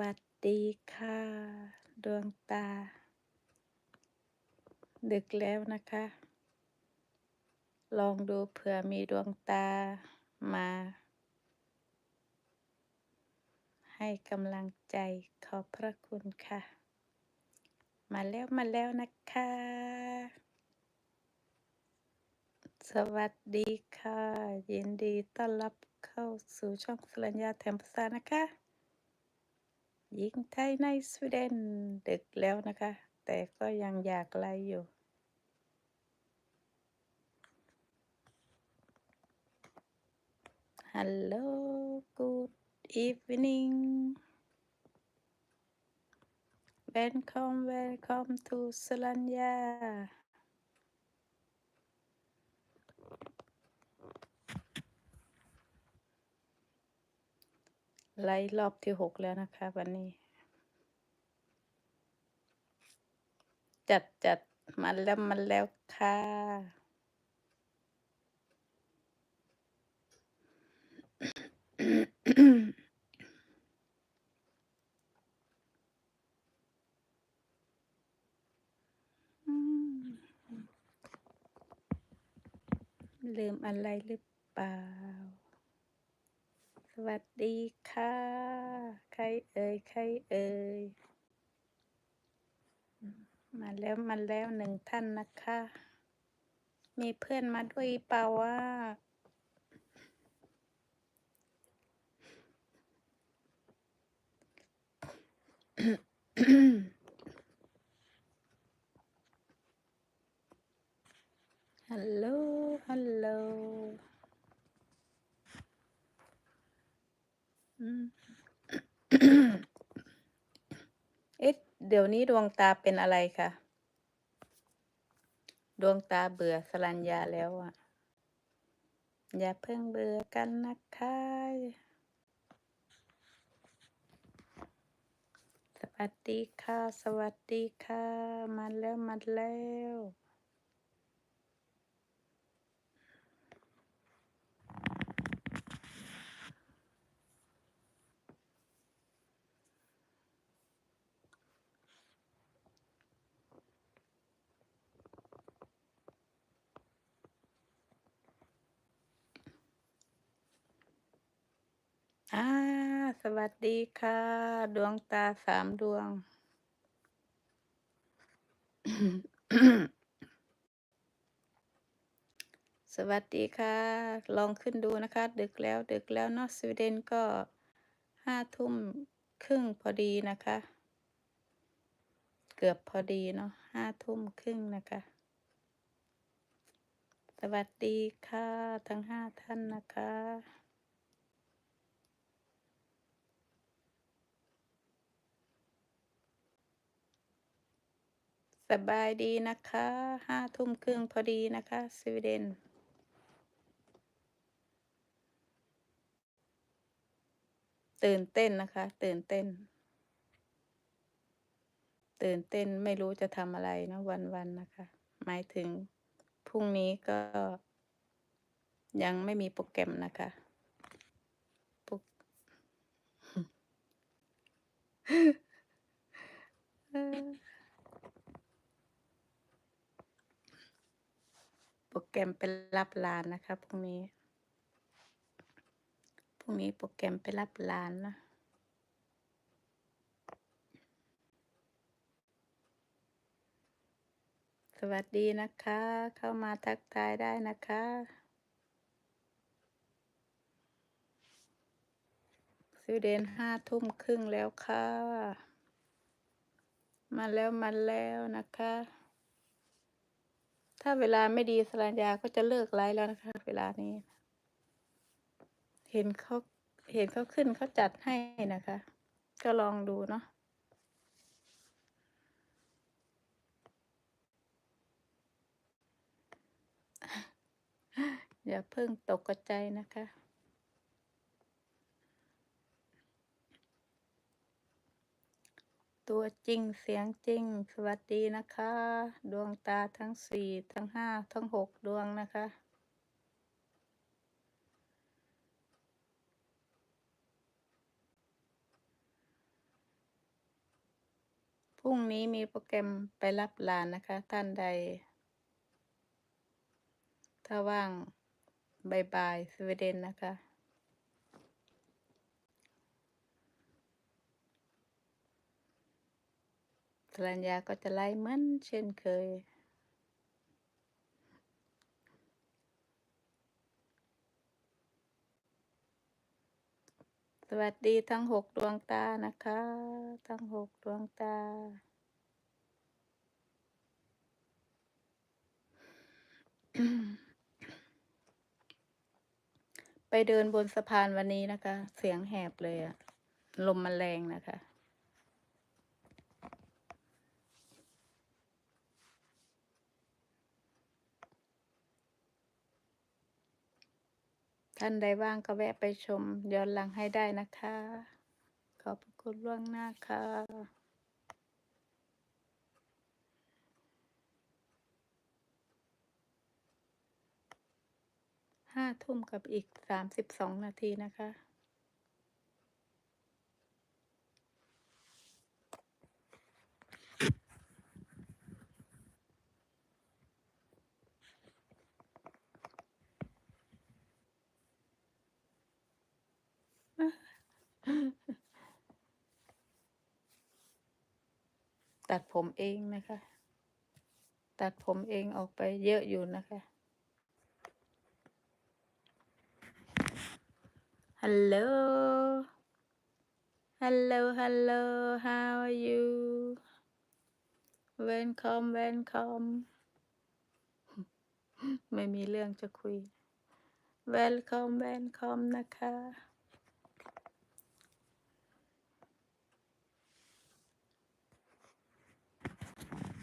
วัสดีค่ะ ดวงตา ดึกแล้วนะคะ ลองดูเผื่อมีดวงตามา ให้กำลังใจขอบพระคุณค่ะ มาแล้วมาแล้วนะคะ สวัสดีค่ะ ยินดีต้อนรับเข้าสู่ช่องสัญญาแถมภาษานะคะ หญิงไทยในสวีเดนดึกแล้วนะคะ แต่ก็ยังอยากไลอยู่ ฮัลโหล good evening welcome welcome to Solanya ไลฟ์รอบที่หกแล้วนะคะ วันนี้ จัดจัดมาแล้วมาแล้วค่ะลืมอะไรหรือเปล่า สวัสดีค่ะ ใครเอ่ย ใครเอ่ย มาแล้วมาแล้วหนึ่งท่านนะคะ มีเพื่อนมาด้วยเปล่าว่าฮัลโหล ฮัลโหลอืม เอ๊ะเดี๋ยวนี้ดวงตาเป็นอะไรคะดวงตาเบื่อสรัญญาแล้วอะ อย่าเพิ่งเบื่อกันนะคะสวัสดีค่ะ สวัสดีค่ะ มาแล้ว มาแล้ว อ่า สวัสดีค่ะ ดวงตาสามดวง สวัสดีค่ะ ลองขึ้นดูนะคะ ดึกแล้ว ดึกแล้วเนาะสวีเดนก็ห้าทุ่มครึ่งพอดีนะคะ เกือบพอดีเนาะห้าทุ่มครึ่งนะคะ สวัสดีค่ะ ทั้งห้าท่านนะคะ สบายดีนะคะห้าทุ่มครึ่งพอดีนะคะสวีเดนตื่นเต้นนะคะ ตื่นเต้น ตื่นเต้นไม่รู้จะทำอะไรนะวันๆนนะคะ หมายถึงพรุ่งนี้ก็ยังไม่มีโปรแกรมนะคะโปร เออ โปรแกรมไปรับหลานนะคะพรุ่งนี้พรุ่งนี้โปรแกรมไปรับหลานนะสวัสดีนะคะ เข้ามาทักทายได้นะคะสวีเดนห้าทุ่มครึ่งแล้วค่ะ มาแล้วมาแล้วนะคะ ถ้าเวลาไม่ดีสรัญญาก็จะเลิกไลฟ์แล้วนะคะ เวลานี้ เห็นเขาเห็นเขาขึ้นเขาจัดให้นะคะ ก็ลองดูเนาะอย่าเพิ่งตกใจนะคะ ตัวจริงเสียงจริง สวัสดีนะคะ ดวงตาทั้งสี่ทั้งห้าทั้งหกดวงนะคะ พรุ่งนี้มีโปรแกรมไปรับหลานนะคะ ท่านใด ถ้าว่างบายบายสวีเดนนะคะ สรัญญาก็จะไล่เหมือนเช่นเคย สวัสดีทั้งหกดวงตานะคะ ทั้งหกดวงตา ไปเดินบนสะพานวันนี้นะคะ เสียงแหบเลยอะลมมันแรงนะคะ ท่านใดว่างก็แวะไปชมย้อนหลังให้ได้นะคะ ขอบคุณล่วงหน้าค่ะห้าทุ่มกับอีกสามสิบสองนาทีนะคะ ตัดผมเองนะคะ ตัดผมเองออกไปเยอะอยู่นะคะฮัลโหลฮัลโหลฮัลโหล how are you welcome welcome ไม่มีเรื่องจะคุย welcome welcome นะคะ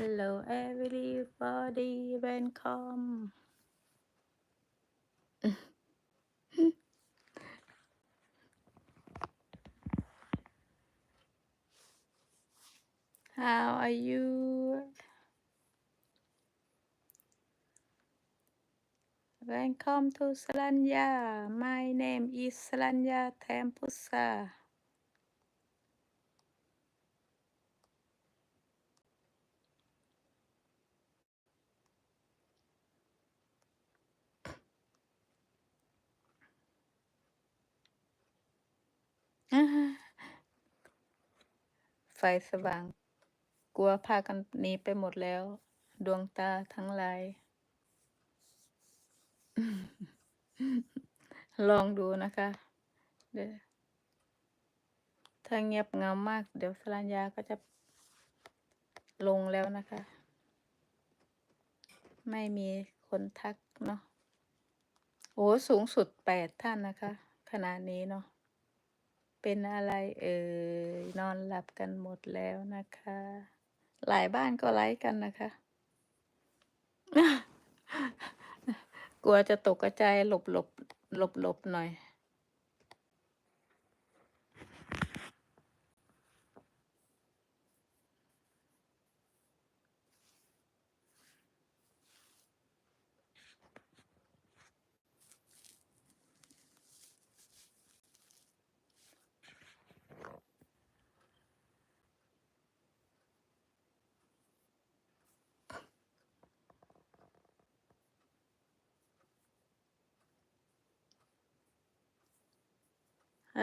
Hello everybody. Welcome. ฮ How are you? Welcome to Saranya My name is Saranya Thampusa ไฟสว่าง กลัวพากันหนีไปหมดแล้ว ดวงตาทั้งหลาย ลองดูนะคะเดี๋ยวถ้าเงียบเงามาก เดี๋ยวสรัญญาก็จะลงแล้วนะคะ ไม่มีคนทักเนาะโอ้สูงสุดแปดท่านนะคะ ขณะนี้เนาะ เป็นอะไรเอ่ยนอนหลับกันหมดแล้วนะคะ หลายบ้านก็ไลฟ์กันนะคะ กลัวจะตกกระจายหลบหลบหลบหลบหน่อย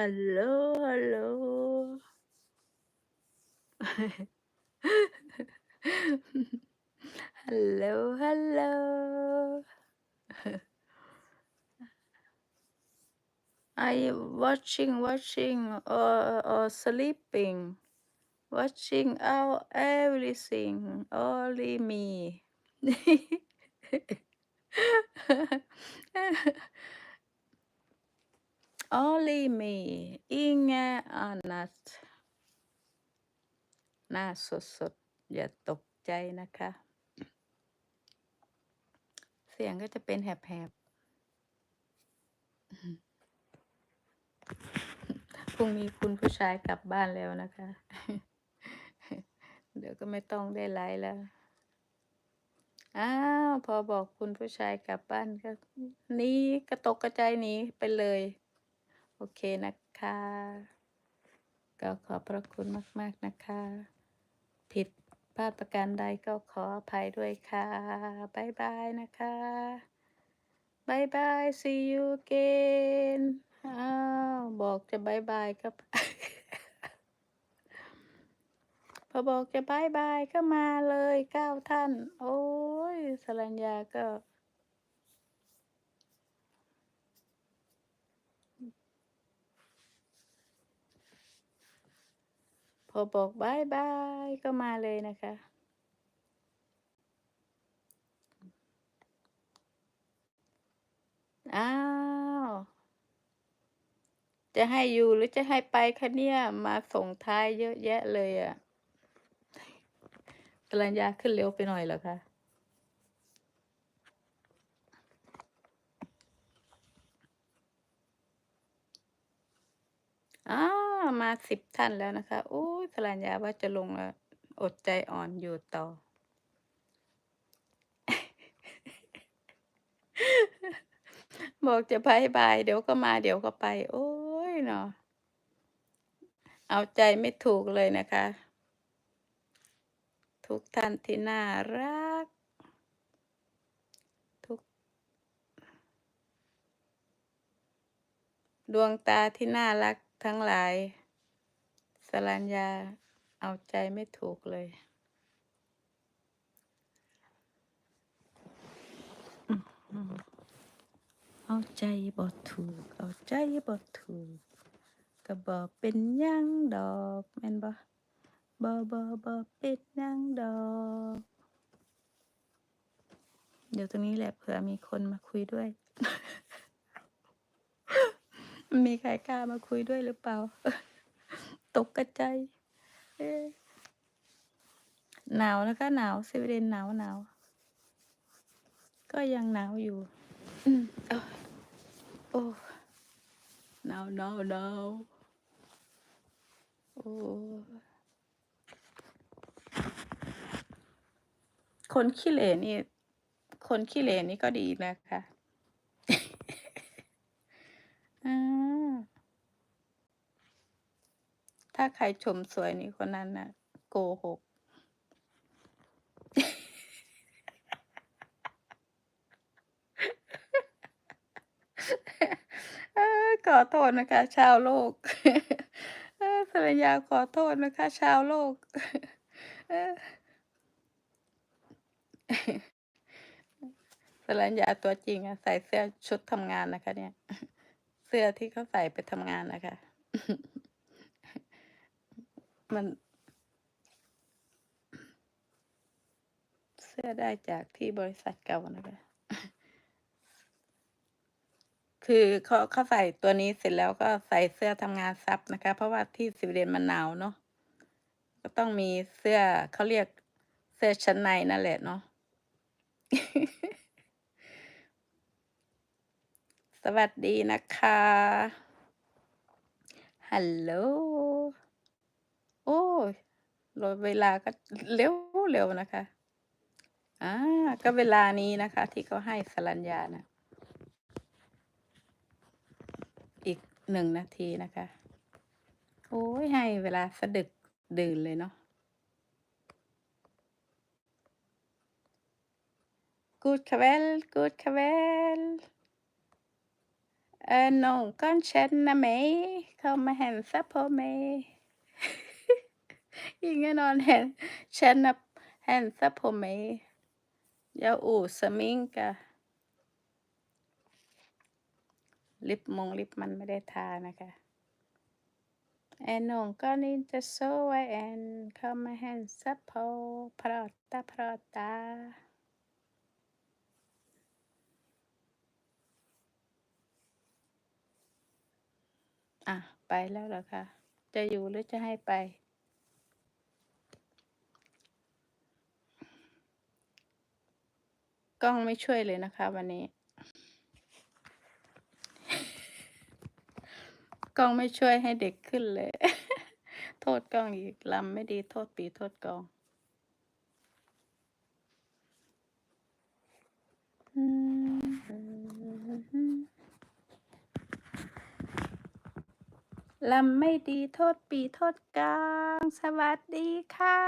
ฮัลโหลฮัลโหลฮัลโหลฮัลโหล Are you watching, watching, or, or sleeping? Watching out everything, only me. Only me. Inga annat. หน้าสดๆอย่าตกใจนะคะ เสียงก็จะเป็นแหบๆ พรุ่งนี้คุณผู้ชายกลับบ้านแล้วนะคะ เดี๋ยวก็ไม่ต้องได้ไลฟ์แล้ว อ้าว พอบอกคุณผู้ชายกลับบ้านก็หนี้กระตกกระใจหนีไปเลย โอเคนะคะ ก็ขอบพระคุณมาก ๆ นะคะ ผิดพลาดประการใดก็ขออภัยด้วยค่ะบายบายนะคะบายบาย see you again อ้าวบอกจะบายบายก็พอบอกจะบายบายก็มาเลยเก้าท่าน โอ้ยสรัญญาก็ อบอกบายบายก็มาเลยนะคะ อ้าว จะให้อยู่หรือจะให้ไปคะเนี่ย มาส่งท้ายเยอะแยะเลยอะ่ะสรัญญาขึ้นเร็วไปหน่อยเหรอคะอ้าว มาสิบท่านแล้วนะคะโอ้ยสรัญญาว่าจะลงแล้วอดใจอ่อนอยู่ต่อ บอกจะบายบาย เดี๋ยวก็มาเดี๋ยวก็ไป โอ้ยเนาะเอาใจไม่ถูกเลยนะคะ ทุกท่านที่น่ารัก ทุก ดวงตาที่น่ารัก ทั้งหลาย สรัญญาเอาใจไม่ถูกเลย เอาใจบ่ถูก เอาใจบ่ถูกก็บ่เป็นยังดอกแม่นบ่บ่บ่บ่เป็นยังดอก เดี๋ยวตรงนี้แหละเผื่อมีคนมาคุยด้วย มีใครกล้ามาคุยด้วยหรือเปล่า ตกกระจายหนาวนะคะหนาวสวีเดนหนาวหนาวก็ยังหนาวอยู่โอ้หนาวหนาวหนาวโอ้คนขี้เหร่นี่ คนขี้เหร่นี่ก็ดีนะคะ อ่า ถ้าใครชมสวยนี่คนนั้นน่ะ โกหก ขอโทษนะคะ ชาวโลกภรรยาขอโทษนะคะ ชาวโลกสรัญญาตัวจริงอะใส่เสื้อชุดทำงานนะคะเนี่ย เสื้อที่เขาใส่ไปทำงานนะคะ มัน เสื้อได้จากที่บริษัทเก่านะคะ คือเขาเขาใส่ตัวนี้เสร็จแล้วก็ใส่เสื้อทำงานซับนะคะ เพราะว่าที่สวีเดนมันหนาวเนาะ ก็ต้องมีเสื้อเขาเรียกเสื้อชั้นในนั่นแหละเนาะ ส วัสดีนะคะ ฮัลโหล โอ้ยเวลาก็เร็วเร็วนะคะ อ่า ก็เวลานี้นะคะ ที่เขาให้สรัญญานะ อีกหนึ่งนาทีนะคะ โอ้ยให้เวลาสะดึกดื่นเลยเนาะ น้องก้อนฉันนะแม่เข้ามาแหนซับพ่อแม่ยิงแน่นอนแหนฉันนะแหนซับพ่อแม่ยาอู่สมิงกะลิปมงลิปมันไม่ได้ทานะคะเอนนงก้อนินจะโซไวแอ็นเข้ามาแหนซับพ่อพรอตตาพรอตตา ไปแล้วเหรอคะ จะอยู่หรือจะให้ไป กล้องไม่ช่วยเลยนะคะ วันนี้ กล้องไม่ช่วยให้เด็กขึ้นเลย โทษกล้องอีกลำไม่ดีโทษปีโทษกล้องอืม ลำไม่ดีโทษปีโทษกลาง สวัสดีค่ะ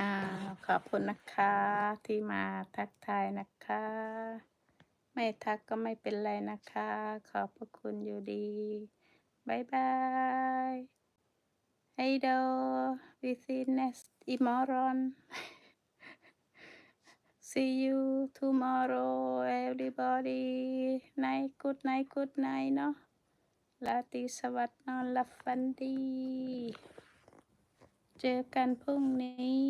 อ่า ขอบคุณนะคะที่มาทักทายนะคะ ไม่ทักก็ไม่เป็นไรนะคะ ขอบพระคุณอยู่ดีบายบายไฮโดวิซิเนสอิมอรอน see you tomorrow everybody night good night good night เนาะลาตีสวัสดิ์นอนหลับฝันดี เจอกันพรุ่งนี้